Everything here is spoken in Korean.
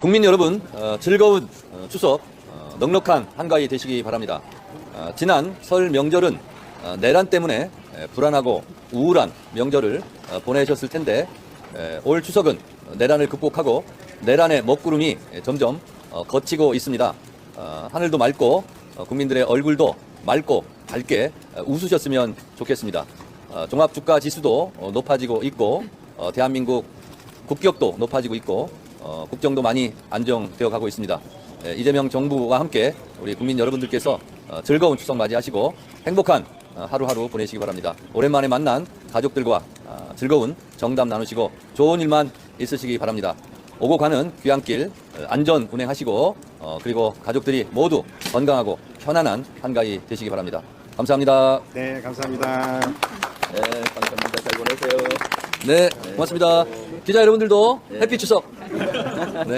국민 여러분 어, 즐거운 어, 추석 어, 넉넉한 한가위 되시기 바랍니다. 어, 지난 설 명절은 어, 내란 때문에 에, 불안하고 우울한 명절을 어, 보내셨을 텐데 에, 올 추석은 내란을 극복하고 내란의 먹구름이 에, 점점 어, 걷히고 있습니다. 어, 하늘도 맑고 어, 국민들의 얼굴도 맑고 밝게 어, 웃으셨으면 좋겠습니다. 어, 종합주가 지수도 어, 높아지고 있고 어, 대한민국 국격도 높아지고 있고 어, 국정도 많이 안정되어 가고 있습니다. 예, 이재명 정부와 함께 우리 국민 여러분들께서 어, 즐거운 추석 맞이하시고 행복한 어, 하루하루 보내시기 바랍니다. 오랜만에 만난 가족들과 어, 즐거운 정담 나누시고 좋은 일만 있으시기 바랍니다. 오고 가는 귀향길 어, 안전 운행하시고 어, 그리고 가족들이 모두 건강하고 편안한 한가위 되시기 바랍니다. 감사합니다. 네, 감사합니다. 네, 감사합니다. 잘 보내세요. 네, 고맙습니다. 기자 여러분들도 해피 추석. 네.